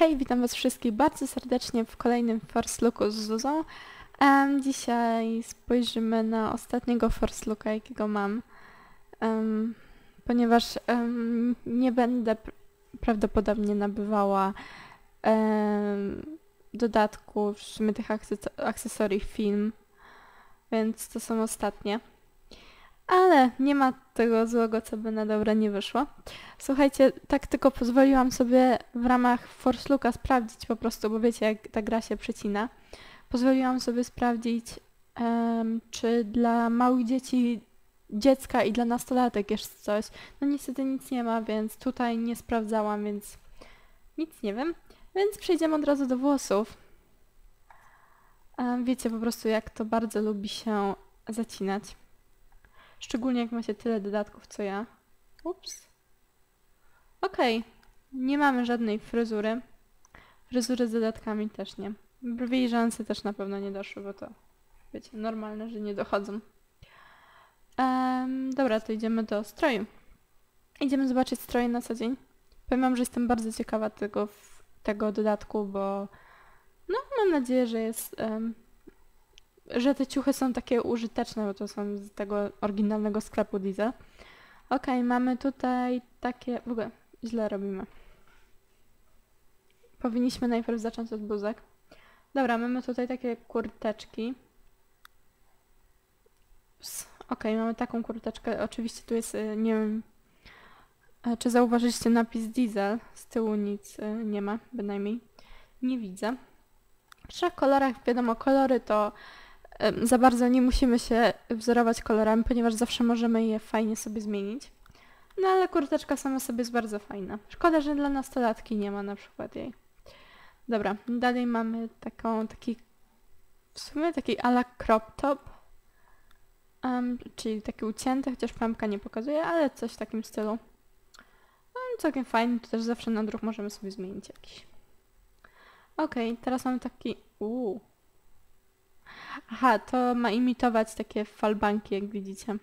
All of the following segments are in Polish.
Hej, witam was wszystkich bardzo serdecznie w kolejnym First Looku z Zuzą. Em, dzisiaj spojrzymy na ostatniego First Looka, jakiego mam. Em, ponieważ em, nie będę pr- prawdopodobnie nabywała dodatków, w sumie tych akces- akcesorii film, więc to są ostatnie. Ale nie ma tego złego, co by na dobre nie wyszło. Słuchajcie, tak tylko pozwoliłam sobie w ramach Force Looka sprawdzić po prostu, bo wiecie jak ta gra się przecina. Pozwoliłam sobie sprawdzić, em, czy dla małych dzieci, dziecka i dla nastolatek jest coś. No niestety nic nie ma, więc tutaj nie sprawdzałam, więc nic nie wiem. Więc przejdziemy od razu do włosów. Wiecie po prostu jak to bardzo lubi się zacinać. Szczególnie jak ma się tyle dodatków co ja. Ups. Okej, nie mamy żadnej fryzury. Fryzury z dodatkami też nie. Brwi i rzęsy też na pewno nie doszły, bo to wiecie, normalne, że nie dochodzą. Dobra, to idziemy do stroju. Idziemy zobaczyć stroje na co dzień. Powiem wam, że jestem bardzo ciekawa tego, tego dodatku, bo no, mam nadzieję, że jest em, że te ciuchy są takie użyteczne, bo to są z tego oryginalnego sklepu Diesel. Okej, mamy tutaj takie... W ogóle źle robimy. Powinniśmy najpierw zacząć od bluzek. Dobra, mamy tutaj takie kurteczki. Okej, mamy taką kurteczkę. Oczywiście tu jest, y, nie wiem, e, czy zauważyliście napis Diesel. Z tyłu nic y, nie ma, bynajmniej. Nie widzę. W trzech kolorach, wiadomo, kolory to za bardzo nie musimy się wzorować kolorami, ponieważ zawsze możemy je fajnie sobie zmienić. No ale kurteczka sama sobie jest bardzo fajna. Szkoda, że dla nastolatki nie ma na przykład jej. Dobra, dalej mamy taką, taki, w sumie taki ala crop top, Em, czyli taki ucięty, chociaż plamka nie pokazuje, ale coś w takim stylu. No, całkiem fajny, to też zawsze na druk możemy sobie zmienić jakiś. Okej, teraz mamy taki, uuu. Aha, to ma imitować takie falbanki, jak widzicie.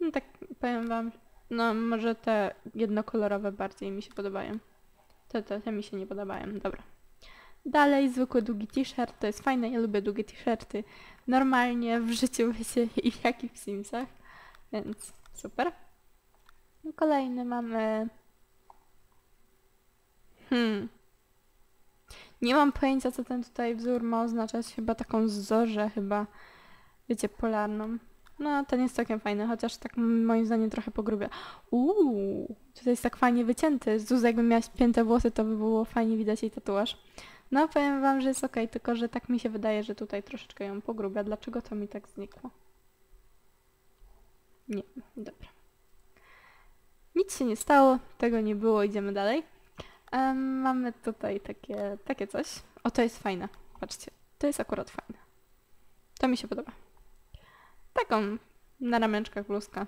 No tak powiem wam, no może te jednokolorowe bardziej mi się podobają. Te, te, te mi się nie podobają, dobra. Dalej zwykły długi t-shirt, to jest fajne, ja lubię długie t-shirty. Normalnie w życiu wiecie jak i w Simsach, więc super. No kolejny mamy... Hmm. Nie mam pojęcia, co ten tutaj wzór ma oznaczać. Chyba taką zorzę, chyba, wiecie, polarną. No, ten jest całkiem fajny, chociaż tak moim zdaniem trochę pogrubia. Uuu, tutaj jest tak fajnie wycięty. Zuza jakby miała spięte włosy, to by było fajnie widać jej tatuaż. No, powiem wam, że jest okej, tylko że tak mi się wydaje, że tutaj troszeczkę ją pogrubia. Dlaczego to mi tak znikło? Nie, dobra. Nic się nie stało, tego nie było, idziemy dalej. Mamy tutaj takie, takie coś. O, to jest fajne. Patrzcie, to jest akurat fajne. To mi się podoba. Taką na ramionczkach bluzka.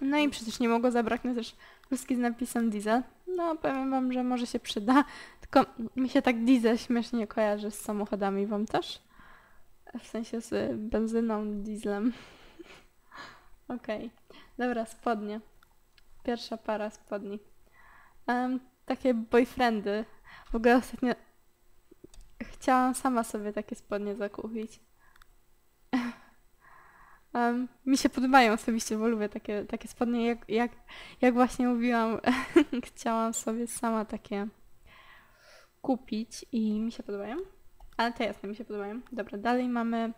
No i przecież nie mogło zabraknąć też bluzki z napisem Diesel. No, powiem wam, że może się przyda. Tylko mi się tak Diesel śmiesznie kojarzy z samochodami. Wam też? W sensie z benzyną, dieslem. Okej. Dobra, spodnie. Pierwsza para spodni. Em, takie boyfriendy. W ogóle ostatnio chciałam sama sobie takie spodnie zakupić. Em, mi się podobają osobiście, bo lubię takie, takie spodnie. Jak, jak, jak właśnie mówiłam, chciałam sobie sama takie kupić i mi się podobają. Ale te jasne mi się podobają. Dobra, dalej mamy...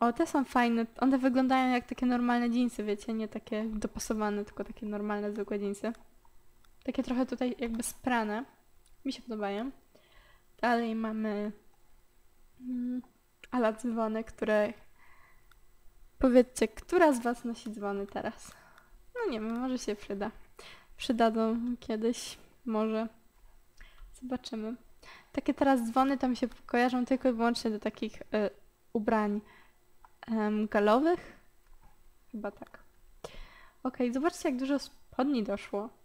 O, te są fajne. One wyglądają jak takie normalne dżinsy, wiecie? Nie takie dopasowane, tylko takie normalne, zwykłe dżinsy. Takie trochę tutaj jakby sprane. Mi się podobają. Dalej mamy mm, ala dzwony, które... Powiedzcie, która z Was nosi dzwony teraz? No nie wiem, może się przyda. Przydadzą kiedyś, może. Zobaczymy. Takie teraz dzwony to mi się kojarzą tylko i wyłącznie do takich y, ubrań em, galowych. Chyba tak. Okej, zobaczcie jak dużo spodni doszło.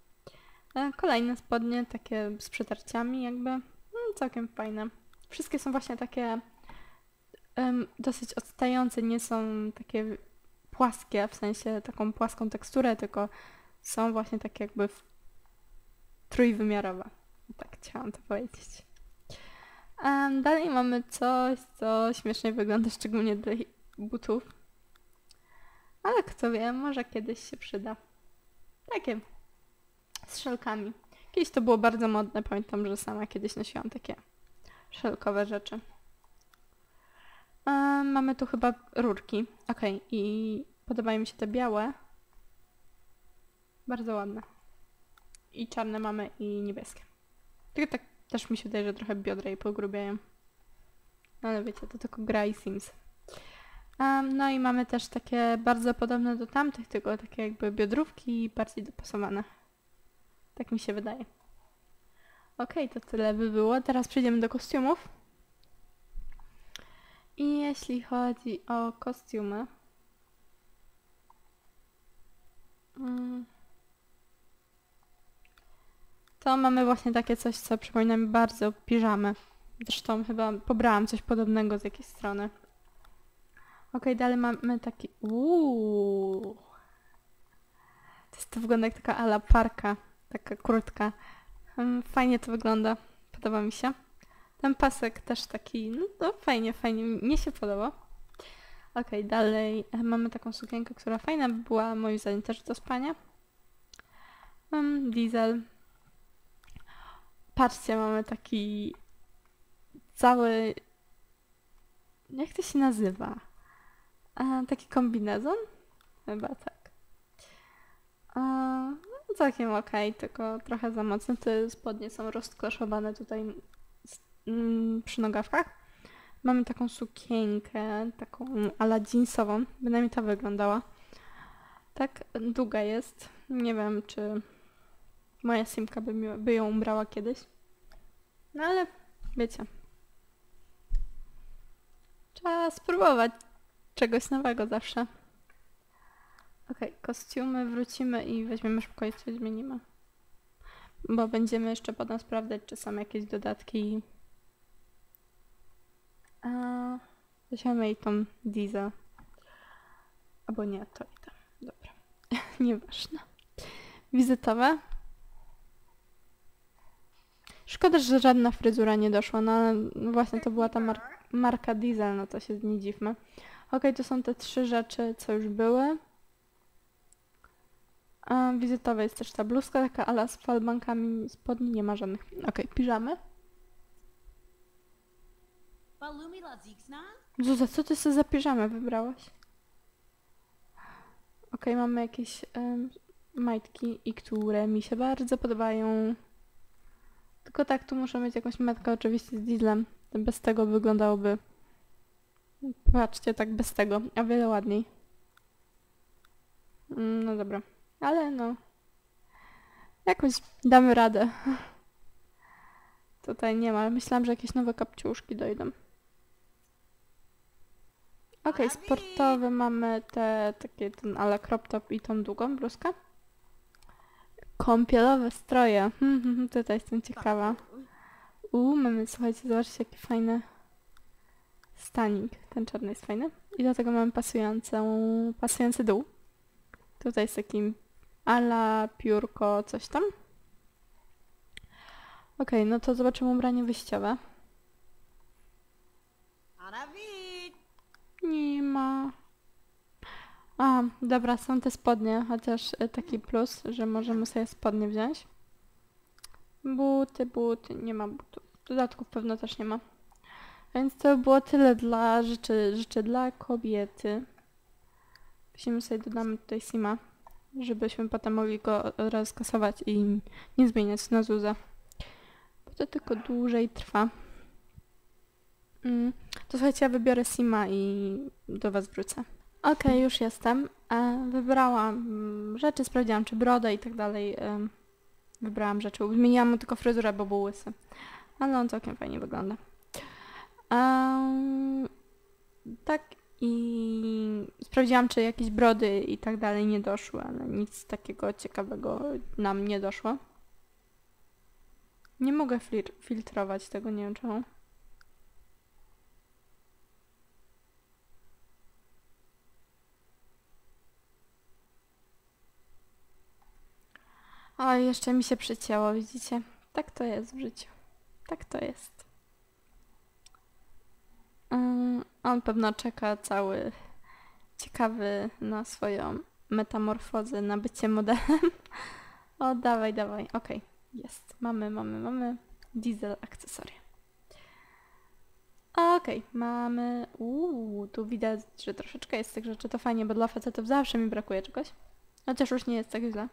E, Kolejne spodnie, takie z przetarciami jakby. No, całkiem fajne. Wszystkie są właśnie takie em, dosyć odstające, nie są takie płaskie, w sensie taką płaską teksturę, tylko są właśnie takie jakby w trójwymiarowa. Tak chciałam to powiedzieć. Em, dalej mamy coś, co śmiesznie wygląda, szczególnie dla butów. Ale kto wie, może kiedyś się przyda. Takie szelkami. Kiedyś to było bardzo modne, pamiętam, że sama kiedyś nosiłam takie szelkowe rzeczy. Em, mamy tu chyba rurki. Okej, i podobają mi się te białe. Bardzo ładne. I czarne mamy i niebieskie. Tylko tak też mi się wydaje, że trochę biodra jej pogrubiają. No ale wiecie, to tylko gra i Sims. Em, no i mamy też takie bardzo podobne do tamtych, tylko takie jakby biodrówki bardziej dopasowane. Tak mi się wydaje. Okej, to tyle by było. Teraz przejdziemy do kostiumów. I jeśli chodzi o kostiumy, mm, to mamy właśnie takie coś, co przypomina mi bardzo piżamy. Zresztą chyba pobrałam coś podobnego z jakiejś strony. Okej, dalej mamy taki... Uuu. To, jest, to wygląda jak taka ala parka. Taka kurtka. Mm, Fajnie to wygląda. Podoba mi się. Ten pasek też taki, no to fajnie, fajnie. Mnie się podoba. Okej, dalej e, mamy taką sukienkę, która fajna by była moim zdaniem też do spania. Mam diesel. Patrzcie, mamy taki cały... Jak to się nazywa? A, taki kombinezon? Chyba tak. A, no, całkiem okej, tylko trochę za mocno. Te spodnie są rozkoszowane tutaj mm, przy nogawkach. Mamy taką sukienkę, taką ala. Bynajmniej ta wyglądała. Tak długa jest. Nie wiem, czy moja simka by, mi, by ją ubrała kiedyś. No ale wiecie. Trzeba spróbować czegoś nowego zawsze. Okej, kostiumy wrócimy i weźmiemy szybko i coś zmienimy. Bo będziemy jeszcze potem sprawdzać, czy są jakieś dodatki. A, weźmiemy i tą diesel. Albo nie, to i to. Dobra. Nieważne. Wizytowe. Szkoda, że żadna fryzura nie doszła, no ale no właśnie to była ta mar marka Diesel, no to się nie dziwmy. Okej, to są te trzy rzeczy, co już były. A, wizytowa jest też ta bluzka, taka ala z falbankami, spodni nie ma żadnych. Okej, piżamy. La Zixna? Zuza, co ty sobie za piżamę wybrałaś? Okej, mamy jakieś em, majtki, i które mi się bardzo podobają. Tylko tak, tu muszę mieć jakąś metkę oczywiście z dieslem. Bez tego wyglądałoby... Patrzcie, tak bez tego, a wiele ładniej. Mm, No dobra, ale no... Jakoś damy radę. Tutaj nie ma, myślałam, że jakieś nowe kapciuszki dojdą. Okej, Abi! sportowe mamy te takie ten ala crop top i tą długą bluzkę. Kąpielowe stroje. Hmm, hmm, hmm, Tutaj jestem ciekawa. Uuu, mamy, słuchajcie, zobaczcie jaki fajny stanik. Ten czarny jest fajny. I do tego mamy pasującą, pasujący dół. Tutaj jest takim ala piórko, coś tam. Okej, no to zobaczymy ubranie wyjściowe. Nie ma. A, dobra, są te spodnie, chociaż e, taki plus, że możemy sobie spodnie wziąć. Buty, buty, nie ma butów. Dodatków pewno też nie ma. Więc to było tyle dla rzeczy, rzeczy dla kobiety. Musimy sobie dodamy tutaj Sima, żebyśmy potem mogli go rozkasować i nie zmieniać na Zuzę. Bo to tylko dłużej trwa. Mm. To słuchajcie, ja wybiorę Sima i do was wrócę. Okej, już jestem. E, wybrałam mm, rzeczy, sprawdziłam czy brodę i tak dalej. em, wybrałam rzeczy. Zmieniłam mu tylko fryzurę, bo był łysy. Ale on całkiem fajnie wygląda. Em, tak i sprawdziłam czy jakieś brody i tak dalej nie doszły, ale nic takiego ciekawego nam nie doszło. Nie mogę filtrować tego, nie wiem czemu. O, jeszcze mi się przycięło, widzicie? Tak to jest w życiu. Tak to jest. Mm, On pewno czeka cały ciekawy na swoją metamorfozę, na bycie modelem. O, dawaj, dawaj. Okej, jest. Mamy, mamy, mamy. Diesel akcesoria. Okej, mamy... Uuu, tu widać, że troszeczkę jest tych rzeczy. To fajnie, bo dla facetów zawsze mi brakuje czegoś. Chociaż już nie jest tak źle.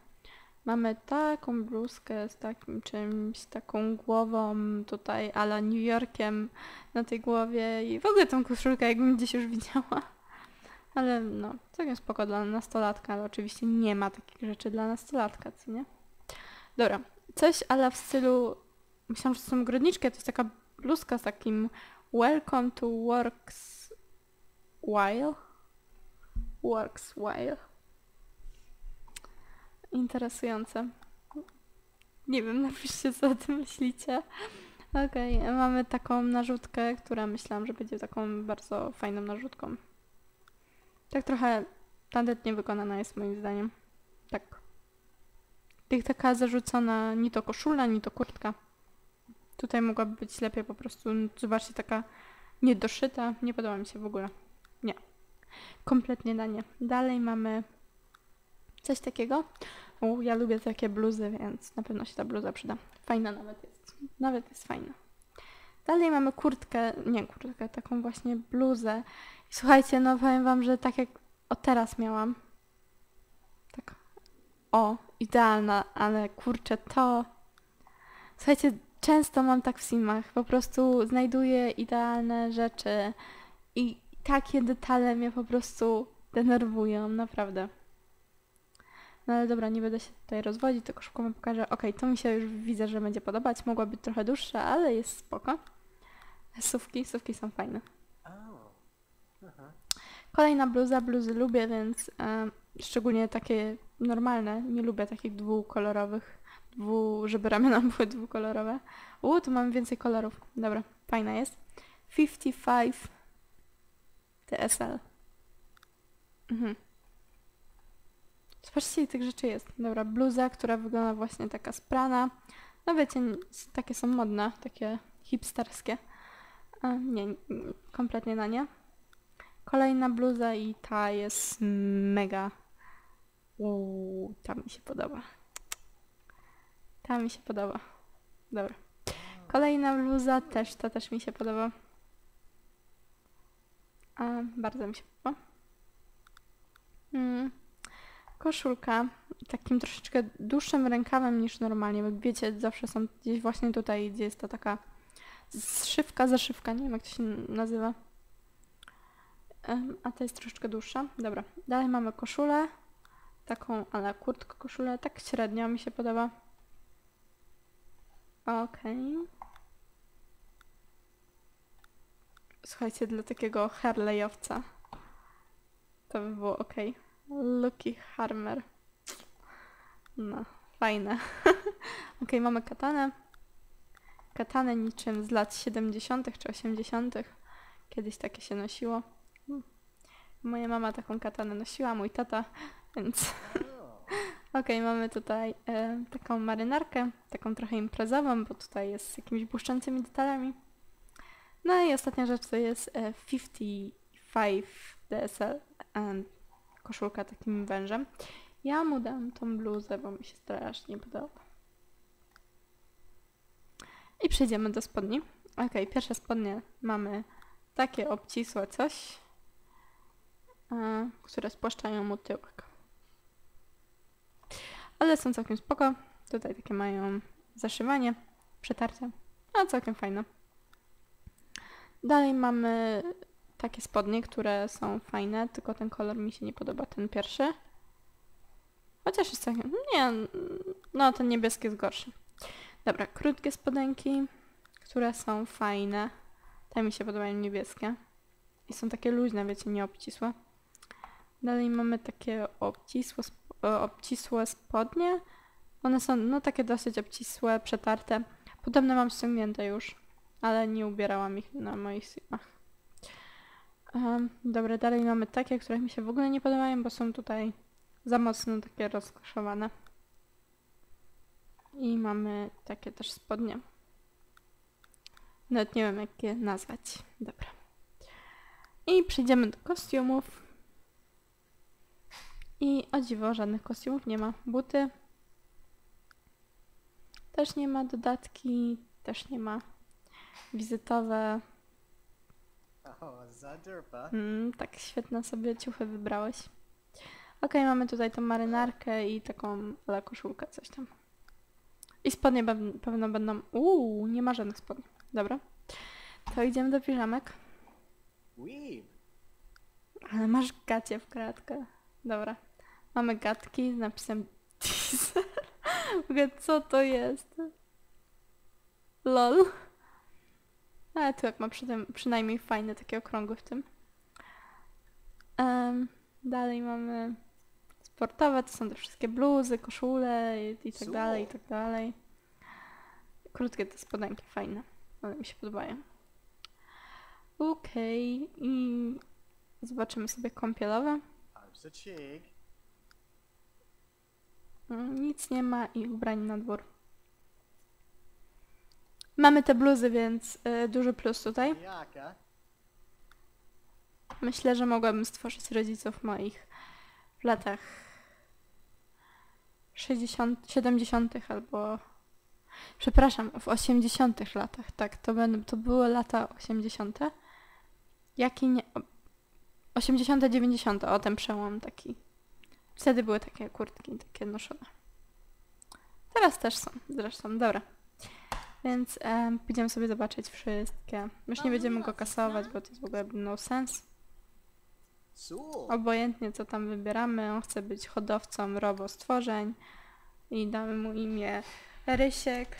Mamy taką bluzkę z takim czymś, z taką głową tutaj ala New Yorkiem na tej głowie i w ogóle tą koszulkę jakbym gdzieś już widziała. Ale no, całkiem spoko dla nastolatka, ale oczywiście nie ma takich rzeczy dla nastolatka, co nie? Dobra, coś ala w stylu, myślałam, że to są ogrodniczki, a to jest taka bluzka z takim Welcome to Works While. Works While. Interesujące. Nie wiem, napiszcie co o tym myślicie. Okej, mamy taką narzutkę, która myślałam, że będzie taką bardzo fajną narzutką. Tak trochę tandetnie wykonana jest moim zdaniem. Tak. Jak taka zarzucona ni to koszula, ni to kurtka. Tutaj mogłaby być lepiej po prostu, zobaczcie, taka niedoszyta. Nie podoba mi się w ogóle. Nie. Kompletnie na nie. Dalej mamy coś takiego. U, ja lubię takie bluzy, więc na pewno się ta bluza przyda. Fajna nawet jest. Nawet jest fajna. Dalej mamy kurtkę, nie kurtkę, taką właśnie bluzę. I słuchajcie, no powiem wam, że tak jak o teraz miałam. Tak. O, idealna, ale kurczę, to... Słuchajcie, często mam tak w simach. Po prostu znajduję idealne rzeczy i takie detale mnie po prostu denerwują, naprawdę. No ale dobra, nie będę się tutaj rozwodzić, tylko szybko wam pokażę. Okej, to mi się już widzę, że będzie podobać. Mogła być trochę dłuższa, ale jest spoko. Sówki, sówki są fajne. Kolejna bluza, bluzy lubię, więc szczególnie takie normalne. Nie lubię takich dwukolorowych, dwu, żeby ramiona były dwukolorowe. U, tu mamy więcej kolorów. Dobra, fajna jest. 55 TSL. Mhm. Zobaczcie, tych rzeczy jest. Dobra, bluza, która wygląda właśnie taka sprana. No wiecie, takie są modne, takie hipsterskie. A, nie, kompletnie na nie. Kolejna bluza i ta jest mega. Uuu, ta mi się podoba. Ta mi się podoba. Dobra. Kolejna bluza też, ta też mi się podoba. A, bardzo mi się podoba. Mm. Koszulka takim troszeczkę dłuższym rękawem niż normalnie, bo wiecie, zawsze są gdzieś właśnie tutaj, gdzie jest ta taka zszywka, zaszywka, nie wiem jak to się nazywa. A to jest troszeczkę dłuższa. Dobra, dalej mamy koszulę. Taką, ale kurtkę koszulę, tak średnio mi się podoba. Okej. Słuchajcie, dla takiego Harley'owca to by było ok. Lucky Harmer. No, fajne. ok, mamy katanę. Katanę niczym z lat 70. czy 80. Kiedyś takie się nosiło. Moja mama taką katanę nosiła, mój tata, więc... Okej, mamy tutaj e, taką marynarkę, taką trochę imprezową, bo tutaj jest z jakimiś błyszczącymi detalami. No i ostatnia rzecz to jest e, 55 DSL, e, koszulka takim wężem. Ja mu dam tą bluzę, bo mi się strasznie podoba. I przejdziemy do spodni. Okej, pierwsze spodnie mamy takie obcisłe coś, e, które spłaszczają mu tyłek. Ale są całkiem spoko. Tutaj takie mają zaszywanie, przetarcie. A całkiem fajne. Dalej mamy takie spodnie, które są fajne, tylko ten kolor mi się nie podoba, ten pierwszy. Chociaż jest całkiem... Nie, no ten niebieski jest gorszy. Dobra, krótkie spodenki, które są fajne. Te mi się podobają niebieskie. I są takie luźne, wiecie, nie obcisłe. Dalej mamy takie obcisłe, e, obcisłe spodnie. One są no takie dosyć obcisłe, przetarte. Podobne mam ściągnięte już, ale nie ubierałam ich na moich simach. Um, dobra, dalej mamy takie, które mi się w ogóle nie podobają, bo są tutaj za mocno takie rozkoszowane. I mamy takie też spodnie. Nawet nie wiem jak je nazwać. Dobra. I przejdziemy do kostiumów. I o dziwo, żadnych kostiumów nie ma. Buty. Też nie ma dodatki, też nie ma wizytowe. Oh, Zadurpa. Mm, tak świetne sobie ciuchy wybrałeś. Okej, mamy tutaj tą marynarkę i taką ale koszulkę, coś tam. I spodnie pew- pewno będą... Uuu, nie ma żadnych spodni. Dobra. To idziemy do piżamek. Weeb. Ale masz gacie w kratkę. Dobra. Mamy gatki z napisem Diesel. W ogóle co to jest? LOL. Ale tu jak ma przy tym, przynajmniej fajne takie okrągłe w tym. Em, dalej mamy sportowe, to są te wszystkie bluzy, koszule i, i tak dalej, i tak dalej. Krótkie te spodenki, fajne. One mi się podobają. Okej, i zobaczymy sobie kąpielowe. Mm, Nic nie ma i ubrań na dwór. Mamy te bluzy, więc y, duży plus tutaj. Myślę, że mogłabym stworzyć rodziców moich w latach 60, 70. albo. Przepraszam, w 80. latach. Tak, to, będą, to były lata 80. Jaki nie. o- 80, 90. O ten przełom taki. Wtedy były takie kurtki, takie noszone. Teraz też są, zresztą, dobra. Więc em, pójdziemy sobie zobaczyć wszystkie. Już nie będziemy go kasować, bo to jest w ogóle no. Sool. Obojętnie co tam wybieramy, on chce być hodowcą robo stworzeń i damy mu imię Rysiek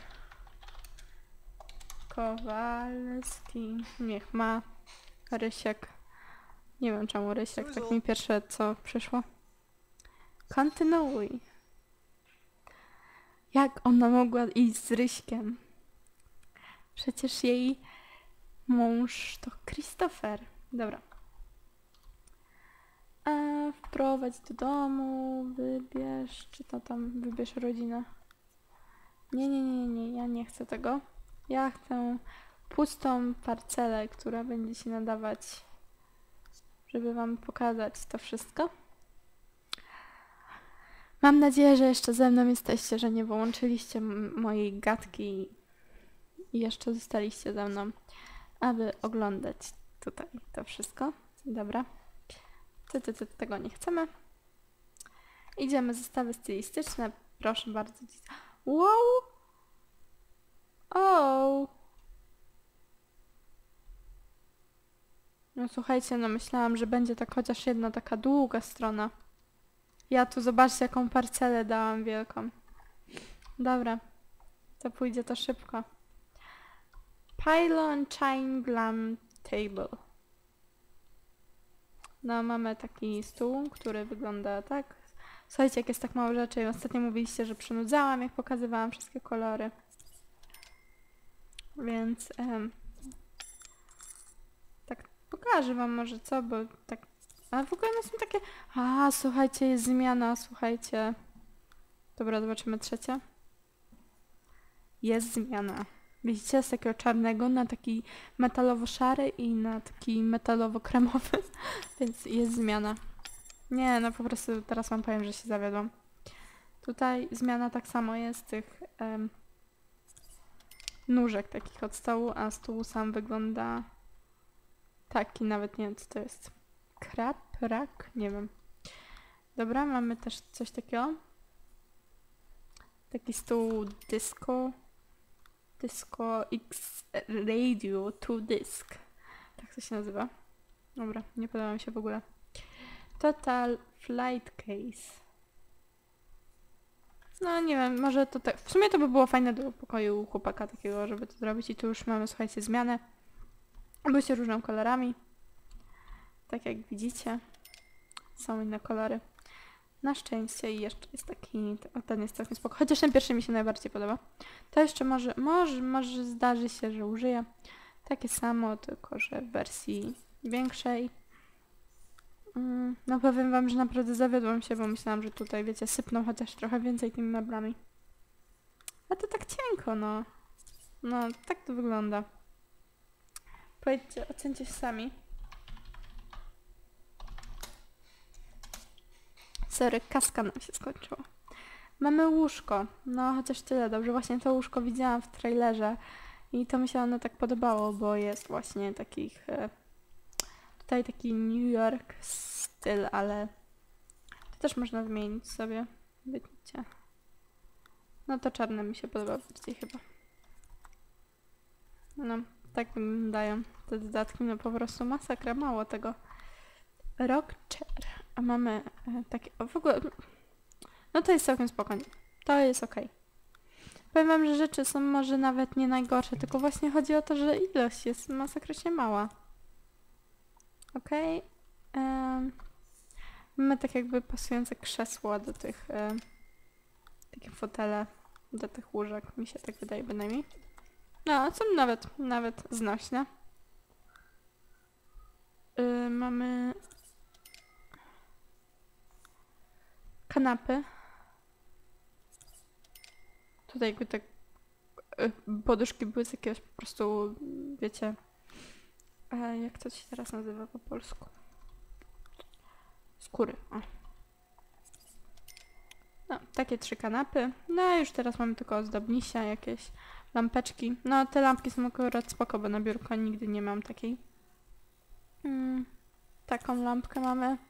Kowalski. Niech ma Rysiek. Nie wiem czemu Rysiek, tak mi pierwsze co przyszło. Kontynuuj. Jak ona mogła iść z Ryśkiem? Przecież jej mąż to Christopher. Dobra. A wprowadź do domu, wybierz, czy to tam, wybierz rodzinę. Nie, nie, nie, nie, ja nie chcę tego. Ja chcę pustą parcelę, która będzie się nadawać, żeby wam pokazać to wszystko. Mam nadzieję, że jeszcze ze mną jesteście, że nie wyłączyliście mojej gadki i jeszcze zostaliście ze mną, aby oglądać tutaj to wszystko. Dobra. Ty, ty, ty, tego nie chcemy. Idziemy zestawy stylistyczne. Proszę bardzo. Wow! O! No słuchajcie, no myślałam, że będzie tak chociaż jedna taka długa strona. Ja tu zobaczcie jaką parcelę dałam wielką. Dobra. To pójdzie to szybko. Pylon Chine Glam Table. No, mamy taki stół, który wygląda tak. Słuchajcie, jak jest tak mało rzeczy. Ostatnio mówiliście, że przynudzałam, jak pokazywałam wszystkie kolory. Więc em, tak pokażę wam może co, bo tak... Ale w ogóle one są takie... A, słuchajcie, jest zmiana, słuchajcie. Dobra, zobaczymy trzecie. Jest zmiana. Widzicie, z takiego czarnego na taki metalowo-szary i na taki metalowo-kremowy. Więc jest zmiana. Nie, no po prostu teraz wam powiem, że się zawiodłam. Tutaj zmiana tak samo jest tych nóżek takich od stołu, a stół sam wygląda taki, nawet nie wiem co to jest. Krab, rak, nie wiem. Dobra, mamy też coś takiego. Taki stół disco. Disco X Radio 2 Disc. Tak to się nazywa. Dobra, nie podoba mi się w ogóle. Total Flight Case. No nie wiem, może to tak. W sumie to by było fajne do pokoju chłopaka takiego, żeby to zrobić. I tu już mamy, słuchajcie, zmianę. Oby się różnią kolorami. Tak jak widzicie. Są inne kolory. Na szczęście i jeszcze jest taki, ten jest całkiem spoko. Chociaż ten pierwszy mi się najbardziej podoba. To jeszcze może, może, może zdarzy się, że użyję. Takie samo, tylko że w wersji większej. Mm, No powiem wam, że naprawdę zawiodłam się, bo myślałam, że tutaj, wiecie, sypną chociaż trochę więcej tymi meblami. A to tak cienko, no. No, tak to wygląda. Powiedzcie, ocencie sami. Sorry, kaska nam się skończyła. Mamy łóżko. No, chociaż tyle dobrze. Właśnie to łóżko widziałam w trailerze i to mi się ono tak podobało, bo jest właśnie takich... E, tutaj taki New York styl, ale to też można zmienić sobie. Wiecie. No to czarne mi się podoba bardziej chyba. No, tak wyglądają te dodatki, no po prostu masakra, mało tego. Rockchair. A mamy e, takie, o, w ogóle, no to jest całkiem spokojnie. To jest okej. Powiem wam, że rzeczy są może nawet nie najgorsze, tylko właśnie chodzi o to, że ilość jest masakrycznie mała. Okej. em, mamy tak jakby pasujące krzesła do tych, e, takie fotele do tych łóżek, mi się tak wydaje bynajmniej. No, są nawet, nawet znośne. Y, mamy kanapy. Tutaj jakby y, poduszki były z jakiegoś po prostu, wiecie, e, jak to się teraz nazywa po polsku? Skóry. O. No, takie trzy kanapy. No już teraz mamy tylko ozdobnisia, jakieś lampeczki. No, te lampki są akurat spoko, bo na biurko nigdy nie mam takiej. Mm, taką lampkę mamy.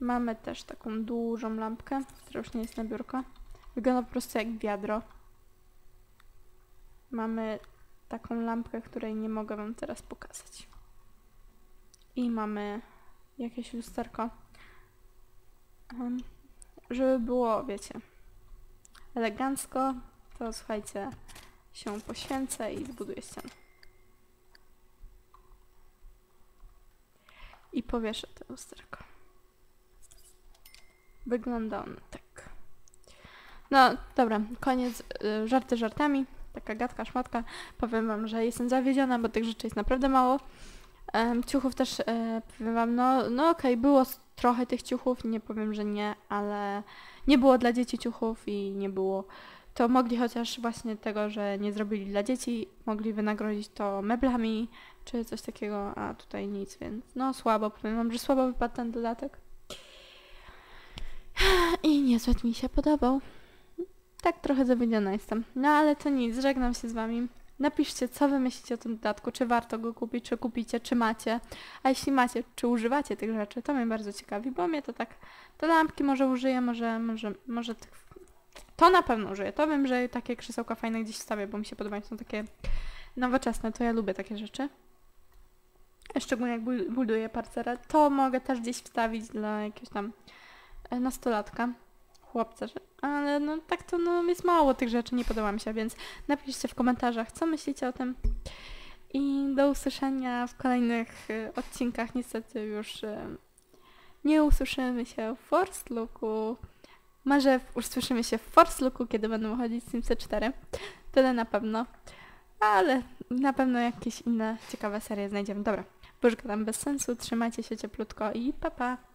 Mamy też taką dużą lampkę, która już nie jest na biurko. Wygląda po prostu jak wiadro. Mamy taką lampkę, której nie mogę wam teraz pokazać. I mamy jakieś lusterko. Um, żeby było, wiecie, elegancko, to słuchajcie, się poświęcę i zbuduję ścianę. I powieszę to lusterko. Wygląda on tak. No, dobra, koniec. y, Żarty żartami. Taka gadka, szmatka. Powiem wam, że jestem zawiedziona, bo tych rzeczy jest naprawdę mało. Ciuchów też, e, powiem wam, no, no okej, było s- trochę tych ciuchów, nie powiem, że nie, ale nie było dla dzieci ciuchów i nie było. To mogli chociaż właśnie tego, że nie zrobili dla dzieci, mogli wynagrodzić to meblami czy coś takiego, a tutaj nic, więc no słabo, powiem wam, że słabo wypadł ten dodatek. I niezbyt mi się podobał. Tak trochę zawiedziona jestem. No ale to nic, żegnam się z wami. Napiszcie, co wy myślicie o tym dodatku, czy warto go kupić, czy kupicie, czy macie. A jeśli macie, czy używacie tych rzeczy, to mnie bardzo ciekawi, bo mnie to tak... Te lampki może użyję, może, może, może tych... To na pewno użyję. To wiem, że takie krzesełka fajne gdzieś wstawię, bo mi się podobają, są takie nowoczesne, to ja lubię takie rzeczy. Szczególnie jak buduję parcerę, to mogę też gdzieś wstawić dla jakiegoś tam nastolatka, chłopca, że... ale no tak to no, jest mało tych rzeczy, nie podoba mi się, więc napiszcie w komentarzach, co myślicie o tym. I do usłyszenia w kolejnych e, odcinkach. Niestety już e, nie usłyszymy się w Force Looku. Może usłyszymy się w Force Looku, kiedy będą wychodzić Simsy 4. Tyle na pewno. Ale na pewno jakieś inne ciekawe serie znajdziemy. Dobra, bo już gadam bez sensu. Trzymajcie się cieplutko i pa pa!